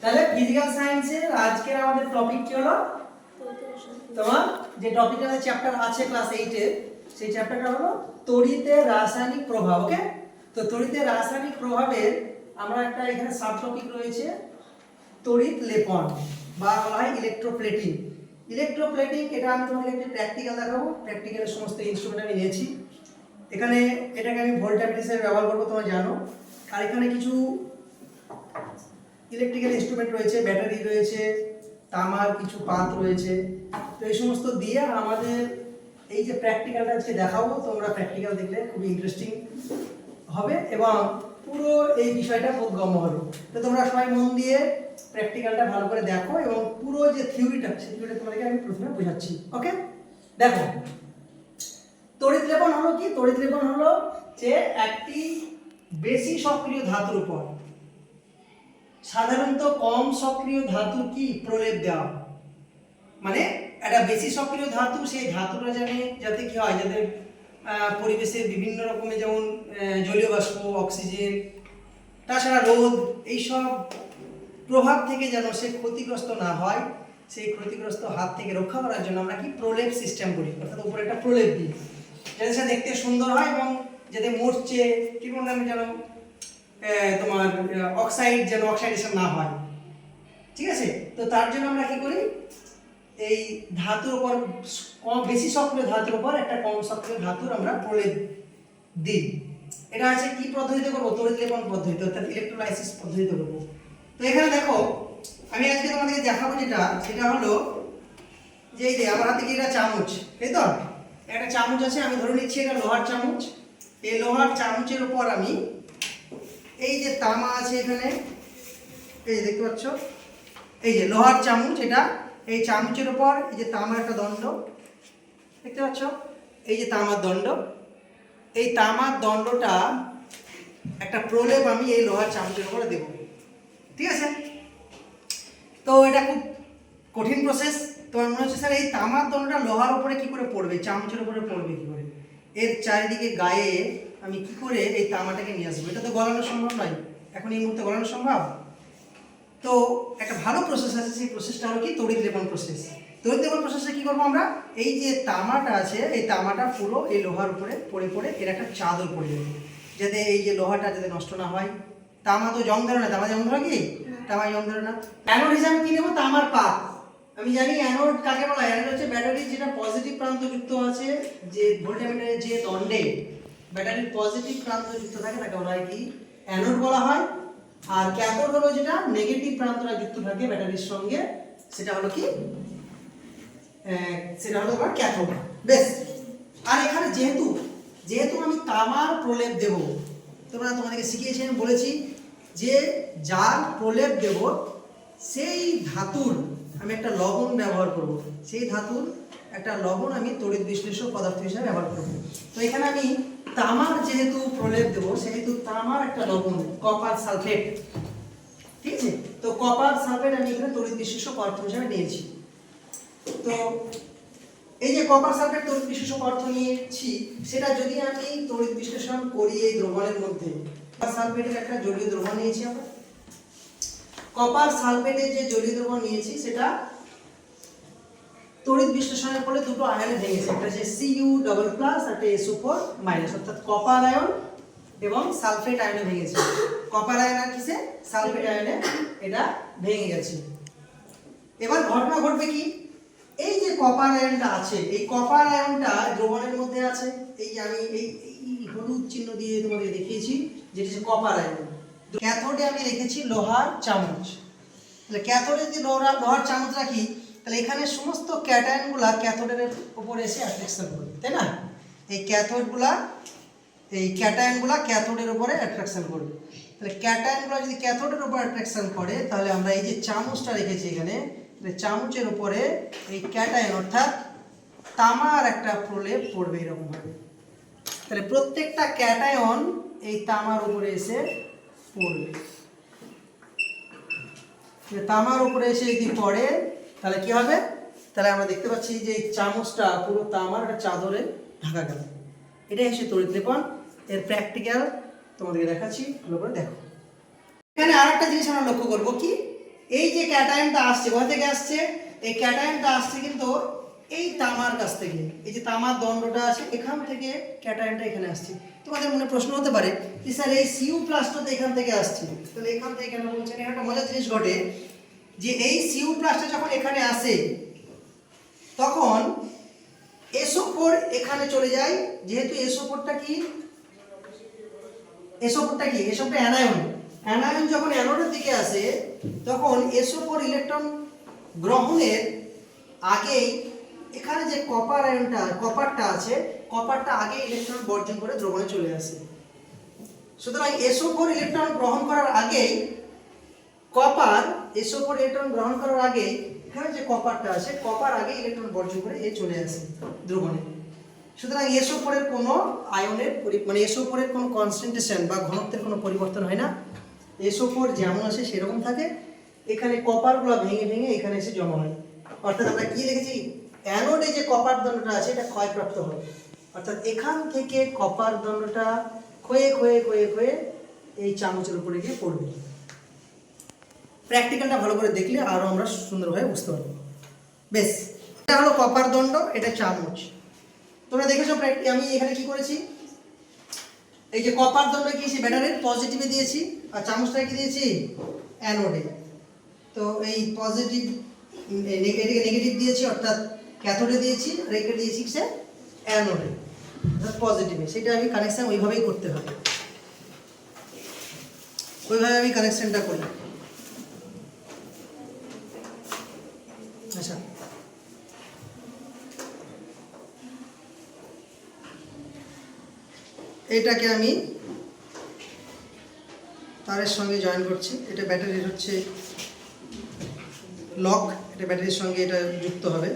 তাহলে ফিজিক্যাল সায়েন্সের আজকের আমাদের টপিক কি হলো? তোমার যে টপিকটা চ্যাপ্টার আছে ক্লাস এইটে সেই চ্যাপ্টারটা হলো তড়িতে রাসায়নিক প্রভাব ওকে তো তড়িতে রাসায়নিক প্রভাবের আমরা একটা এখানে সাব টপিক রয়েছে, তড়িৎ লেপন, বা বলা হয় ইলেকট্রোপ্লেটিং ইলেকট্রোপ্লেটিং এটা আমি তোমাকে একটি প্র্যাকটিক্যাল দেখাবো। প্র্যাকটিক্যালের সমস্ত ইনস্ট্রুমেন্ট আমি নিয়েছি। এখানে এটাকে আমি ভোল্টামিটার হিসেবে ব্যবহার করব, তোমরা জানো। আর এখানে কিছু ইলেকট্রিক্যাল ইনস্ট্রুমেন্ট রয়েছে ব্যাটারি রয়েছে, তামার কিছু পাত রয়েছে। তো এই সমস্ত দিয়ে আমাদের এই যে প্র্যাকটিক্যালটা আজকে দেখাবো, তোমরা প্র্যাকটিক্যাল দেখলে খুবই ইন্টারেস্টিং হবে এবং পুরো এই বিষয়টা বোধগম্য হবে তো তোমরা সবাই মন দিয়ে প্র্যাকটিক্যালটা ভালো করে দেখো এবং পুরো যে থিওরিটা সেই থিওরিটা তোমাদেরকে আমি প্রথমে বোঝাচ্ছি ওকে দেখো, তড়িৎ লেপন হলো কি? তড়িৎ লেপন হলো যে একটি বেশি সক্রিয় ধাতুর উপর সাধারণত কম সক্রিয় ধাতু কি? প্রলেপ দেওয়া। মানে একটা বেশি সক্রিয় ধাতু, সেই ধাতুটা জানে যাতে কি হয়, যাতে পরিবেশে বিভিন্ন রকমের যেমন জলীয় বাষ্প, অক্সিজেন, তাছাড়া রোদ, এইসব প্রভাব থেকে যেন সে ক্ষতিগ্রস্ত না হয়, সেই ক্ষতিগ্রস্ত হাত থেকে রক্ষা করার জন্য আমরা কি প্রলেপ সিস্টেম করি, অর্থাৎ উপরে একটা প্রলেপ দিই। যাতে সে দেখতে সুন্দর হয় এবং যাতে মরছে কি বললাম যেন তোমার অক্সাইড যেন অক্সাইডেশন না হয়। ঠিক আছে? তো তার জন্য আমরা কি করি? এই ধাতুর উপর কম, বেশি সক্রিয় ধাতুর উপর একটা কম সক্রিয় ধাতুর আমরা প্রলেপ দিই। এটা আছে কি পদ্ধতিতে করব? তড়িৎ লেপন পদ্ধতি, অর্থাৎ ইলেকট্রোলাইসিস পদ্ধতিতে করব। তো এখানে দেখো, আমি আজকে তোমাদেরকে দেখাবো যেটা, সেটা হলো যে এই যে আমার হাতে কি এটা চামচ তাই তো? একটা চামচ আছে, আমি ধরে নিচ্ছি এটা লোহার চামচ। এই লোহার চামচের উপর আমি এই যে তামা আছে এখানে, এই যে দেখতে পাচ্ছ? এই যে লোহার চামচ, এটা এই চামচের উপর, এই যে তামার একটা দণ্ড, দেখতে পাচ্ছ? এই যে তামার দণ্ড, এই তামার দণ্ডটা একটা প্রলেপ আমি এই লোহার চামচের উপরে দেব। ঠিক আছে? তো এটা খুব কঠিন প্রসেস তোমার মনে হচ্ছে, স্যার, এই তামার দণ্ডটা লোহার উপরে কি করে পড়বে? চামচের উপরে পড়বে কি করে? এর চারিদিকে গায়ে আমি কি করে এই তামাটাকে নিয়ে আসব? এটা তো গলানো সম্ভব নয়। এখন এই মুহূর্তে গলানো সম্ভব? তো একটা ভালো প্রসেস আছে সেই প্রসেসটা হলো কি? তড়িৎ লেপন প্রসেস তড়িৎ লেপন প্রসেসে কী করব আমরা? এই যে তামাটা আছে এই তামাটা পুরো এই লোহার উপরে পড়ে পড়ে এর একটা চাদর পড়ে যাবে যাতে এই যে লোহাটা যাতে নষ্ট না হয়। তামা তো জং ধরে না তামা জং ধরে কি? তামা জং ধরে না। অ্যানোড হিসাবে কি নেব? তামার পাত। আমি জানি অ্যানোড কাকে বলা হয়? অ্যানোড হচ্ছে ব্যাটারি যেটা পজিটিভ প্রান্ত যুক্ত আছে যে ভোল্টামিটারের যে দণ্ডে ব্যাটারির পজিটিভ প্রান্ত যুক্ত থাকে তাকে বলা হয় কি? অ্যানোড বলা হয়। আর ক্যাথোড হলো যেটা নেগেটিভ প্রান্তটা যুক্ত থাকে ব্যাটারির সঙ্গে, সেটা হলো কি? সেটা হলো তোমার ক্যাথোড। বেশ। আর এখানে যেহেতু যেহেতু আমি তামার প্রলেপ দেব, তোমরা তোমাদেরকে শিখিয়েছি আমি বলেছি যে যার প্রলেপ দেব, সেই ধাতুর, আমি একটা লবণ ব্যবহার করব, সেই ধাতুর একটা লবণ আমি তড়িৎ বিশ্লেষক পদার্থ হিসাবে ব্যবহার করব। তো এখানে আমি তামার যেহেতু প্রলেপ দেব, সেহেতু তামার একটা লবণ কপার সালফেট। ঠিক আছে? তো কপার সালফেট আমি এখানে তড়িৎ বিশ্লেষক পদার্থ হিসাবে নিয়েছি। তো এই যে কপার সালফেট তড়িৎ বিশ্লেষক অর্থ নিয়েছি, সেটা যদি আমি তড়িৎ বিশ্লেষণ করি এই দ্রবণের মধ্যে কপার সালফেটের একটা জলীয় দ্রবণ নিয়েছি আমরা। কপার সালফেটের যে জলীয় দ্রবণ নিয়েছি, সেটা তড়িৎ বিশ্লেষণের ফলে দুটো আয়নে ভেঙেছে। একটা হচ্ছে সিইউ ডবল প্লাস একটা এসও ফোর মাইনাস অর্থাৎ কপার আয়ন এবং সালফেট আয়নে ভেঙেছে। কপার আয়ন আর কিসে? সালফেট আয়নে এটা ভেঙে গেছে। এবার ঘটনা ঘটবে কি? এই যে কপার আয়নটা আছে, এই কপার আয়নটা দ্রবণের মধ্যে আছে। এই আমি এই হলুদ চিহ্ন দিয়ে তোমাদের দেখিয়েছি, যেটা হচ্ছে কপার আয়ন ক্যাথোডে আমি রেখেছি লোহার চামচ। ক্যাথোডে যদি লোহার লোহার চামচ রাখি তাহলে এখানে সমস্ত ক্যাটায়নগুলা ক্যাথোডের উপরে এসে অ্যাট্রাকশন করবে, তাই না? এই ক্যাথোডগুলা, এই ক্যাটায়নগুলা ক্যাথোডের উপরে অ্যাট্রাকশন করবে। তাহলে ক্যাটায়নগুলো যদি ক্যাথোডের উপর অ্যাট্রাকশন করে, তাহলে আমরা এই যে চামচটা রেখেছি এখানে চামচের উপরে এই ক্যাটায়ন অর্থাৎ তামার একটা প্রলেপ পড়বে এরকমভাবে। তাহলে প্রত্যেকটা ক্যাটায়ন এই তামার উপরে এসে পড়বে। তামার উপরে এসে যদি পড়ে তাহলে কি হবে? তাহলে আমরা দেখতে পাচ্ছি যে চামচটা পুরো তামার একটা চাদরে ঢাকা গেল। এটাই হচ্ছে তড়িৎ এর প্র্যাকটিক্যাল তোমাদেরকে দেখাচ্ছি, ভালো করে দেখো। এখানে আর একটা জিনিস আমরা লক্ষ্য করব কি? এই যে ক্যাটায়নটা আসছে, কোথা থেকে আসছে? এই ক্যাটায়নটা আসছে কিন্তু এই তামার কাছ থেকে। এই যে তামার দণ্ডটা আছে, এখান থেকে ক্যাটায়নটা এখানে আসছে। তোমাদের মনে প্রশ্ন হতে পারে যে স্যার এই সিউ প্লাসটা তো এখান থেকে আসছে। তাহলে এখান থেকে কেন বলছেন? এখানে একটা মজার জিনিস ঘটে। যে এই সিউ প্লাসটা যখন এখানে আসে, তখন এসো ফোর এখানে চলে যায়। যেহেতু এসো ফোরটা কি? এসোপটা কি? এসোপটা অ্যানায়ন। অ্যানায়ন যখন অ্যানোডের দিকে আসে, তখন এসো ফোর ইলেকট্রন গ্রহণের আগেই এখানে যে কপার আয়নটা, কপারটা আছে, কপারটা আগে ইলেকট্রন বর্জন করে দ্রবণে চলে আসে। সুতরাং এসো ফোর ইলেকট্রন গ্রহণ করার আগেই কপার এসো ফোর ইলেকট্রন গ্রহণ করার আগে এখানে যে কপারটা আছে, কপার আগে ইলেকট্রন বর্জন করে এ চলে আসে দ্রবণে। সুতরাং এসো ফোরের কোনো আয়নের মানে এসো ফোরের কোনো কনসেন্ট্রেশন বা ঘনত্বের কোনো পরিবর্তন হয় না। এসো ফোর যেমন আছে সেরকম থাকে। এখানে কপারগুলো ভেঙে ভেঙে এখানে এসে জমা হয়। অর্থাৎ আমরা কি লিখেছি? অ্যানোডে যে কপার দণ্ডটা আছে, এটা ক্ষয়প্রাপ্ত হয় অর্থাৎ এখান থেকে কপার দণ্ডটা ক্ষয়ে ক্ষয়ে ক্ষয়ে ক্ষয়ে এই চামচের উপরে গিয়ে পড়বে। প্র্যাকটিক্যালটা ভালো করে দেখলে আরও আমরা সুন্দরভাবে বুঝতে পারব। বেশ, এটা হলো কপার দণ্ড, এটা চামচ। তোমরা দেখেছ আমি এখানে কি করেছি? এই যে কপার দণ্ড কি সে ব্যাটারির পজিটিভে দিয়েছি। আর চামচটা কি দিয়েছি? অ্যানোডে তো এই পজিটিভ এটাকে নেগেটিভ দিয়েছি, অর্থাৎ ক্যাথোডে দিয়েছি, আর একে দিয়েছি সে অ্যানোডে অর্থাৎ পজিটিভে সেটা আমি কানেকশান ওইভাবেই করতে হবে। ওইভাবে আমি কানেকশানটা করি আচ্ছা এটাকে আমি তারের সঙ্গে জয়েন করছি। এটা ব্যাটারির হচ্ছে লক এটা ব্যাটারির সঙ্গে এটা যুক্ত হবে।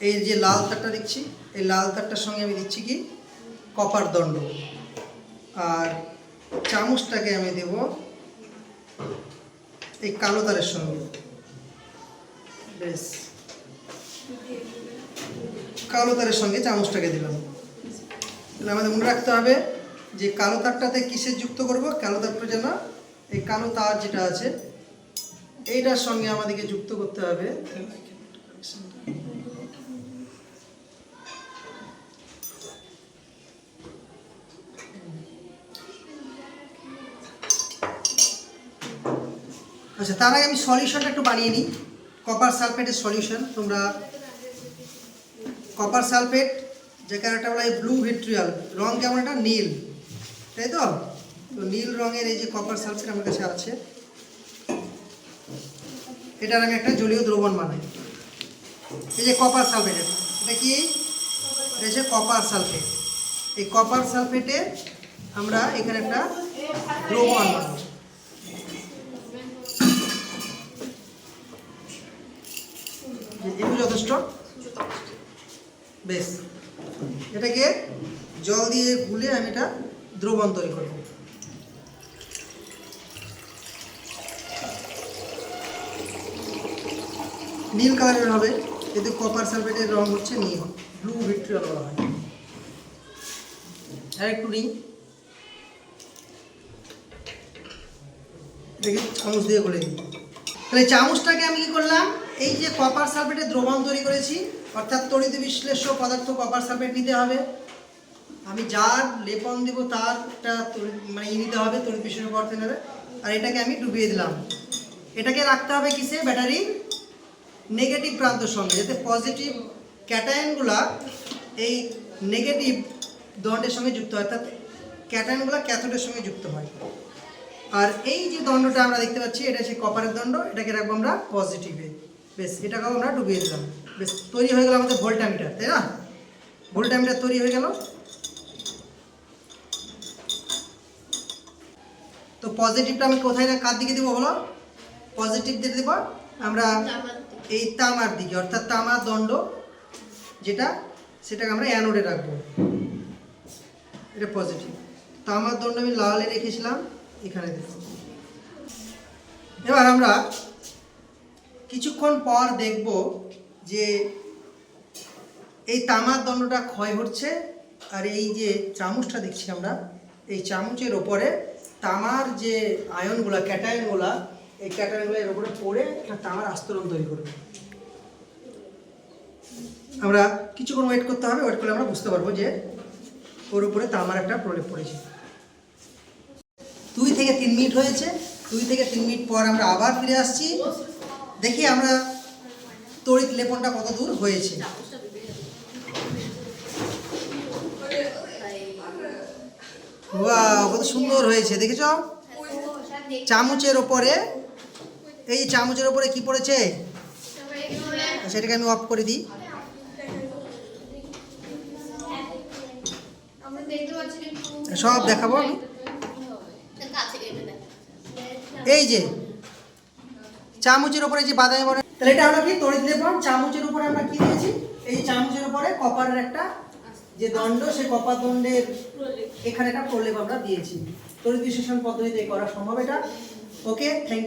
এই যে লাল তারটা দিচ্ছি এই লাল তারটার সঙ্গে আমি দিচ্ছি কি? কপার দণ্ড। আর চামচটাকে আমি দেব এই কালো তারের সঙ্গে। বেশ। কালো তারের সঙ্গে চামচটাকে দিলাম। তাহলে আমাদের মনে রাখতে হবে যে কালো তারটাতে কিসের যুক্ত করব? কালো তারটা যেন এই কালো তার যেটা আছে, এইটার সঙ্গে আমাদেরকে যুক্ত করতে হবে। আচ্ছা তার আগে আমি সলিউশনটা একটু বানিয়ে নিই। কপার সালফেটের সলিউশন, তোমরা কপার সালফেট যে কারণটা বলা হয় ব্লু ভিট্রিয়াল রং কেমন এটা? নীল। তাই তো? তো নীল রঙের এই যে কপার সালফেট আমার কাছে আছে। এটার আমি একটা জলীয় দ্রবণ বানাই এই যে কপার সালফেট এটা কি? এটা হচ্ছে কপার সালফেট এই কপার সালফেটে আমরা এখানে একটা দ্রবণ বানাবো। যথেষ্ট। বেশ। এটাকে জল দিয়ে গুলে আমি এটা দ্রবণ তৈরি করব। নীল কালারের হবে, এতে কপার সালফেটের রং হচ্ছে নীল ব্লু ভিট্রিয়াল বলা হয়। আর একটু নিই দেখি চামচ দিয়ে দিই তাহলে চামচটাকে আমি কি করলাম? এই যে কপার সালফেটের দ্রবণ তৈরি করেছি অর্থাৎ তড়িৎ বিশ্লেষ্য পদার্থ কপার সালফেট নিতে হবে। আমি যার লেপন দেবো তড়িৎ মানে ই নিতে হবে, তড়িৎ বিশ্লেষ্য পদার্থ নেবে আর এটাকে আমি ডুবিয়ে দিলাম। এটাকে রাখতে হবে কিসে? ব্যাটারি নেগেটিভ প্রান্তর সঙ্গে। যাতে পজিটিভ ক্যাটায়নগুলা এই নেগেটিভ দণ্ডের সঙ্গে যুক্ত হয়, অর্থাৎ ক্যাটায়নগুলো ক্যাথোডের সঙ্গে যুক্ত হয়। আর এই যে দণ্ডটা আমরা দেখতে পাচ্ছি, এটা হচ্ছে কপারের দণ্ড। এটাকে রাখব আমরা পজিটিভে বেশ, এটাকেও আমরা ডুবিয়ে দিলাম। বেশ, তৈরি হয়ে গেল আমাদের ভোল্টামিটার তাই না? ভোল্টামিটার তৈরি হয়ে গেল। তো পজিটিভটা আমি কোথায় না কার দিকে দেবো বলো? পজিটিভ দিকে দেবো আমরা এই তামার দিকে, অর্থাৎ তামার দণ্ড যেটা, সেটাকে আমরা অ্যানোডে রাখব। এটা পজিটিভ তামার দণ্ড আমি লালে রেখেছিলাম, এখানে দেবো। এবার আমরা কিছুক্ষণ পর দেখব যে এই তামার দণ্ডটা ক্ষয় হচ্ছে আর এই যে চামচটা দেখছি আমরা, এই চামচের ওপরে তামার যে আয়নগুলা, ক্যাটায়নগুলা, এই ক্যাটায়নগুলো এর উপরে পড়ে একটা তামার আস্তরণ তৈরি করবে। আমরা কিছুক্ষণ ওয়েট করতে হবে ওয়েট করলে আমরা বুঝতে পারব যে ওর উপরে তামার একটা প্রলেপ পড়েছে। দুই থেকে তিন মিনিট হয়েছে, দুই থেকে তিন মিনিট পর আমরা আবার ফিরে আসছি। দেখি আমরা তড়িৎ লেপনটা কত দূর হয়েছে? কত সুন্দর হয়েছে, দেখেছ? চামচের ওপরে, এই চামচের ওপরে কি পড়েছে? সেটাকে আমি অফ করে দিই। সব দেখাবো আমি। এই যে, চামচের উপরে যে বাদামি তাহলে এটা আমরা কি তড়িৎ লেপন? চামচের উপরে আমরা কি দিয়েছি? এই চামচের উপরে কপারের একটা যে দণ্ড, সে কপার দণ্ডের এখানে একটা প্রলেপ আমরা দিয়েছি। তড়িৎ বিশ্লেষণ পদ্ধতিতে করা সম্ভব এটা? Okay thank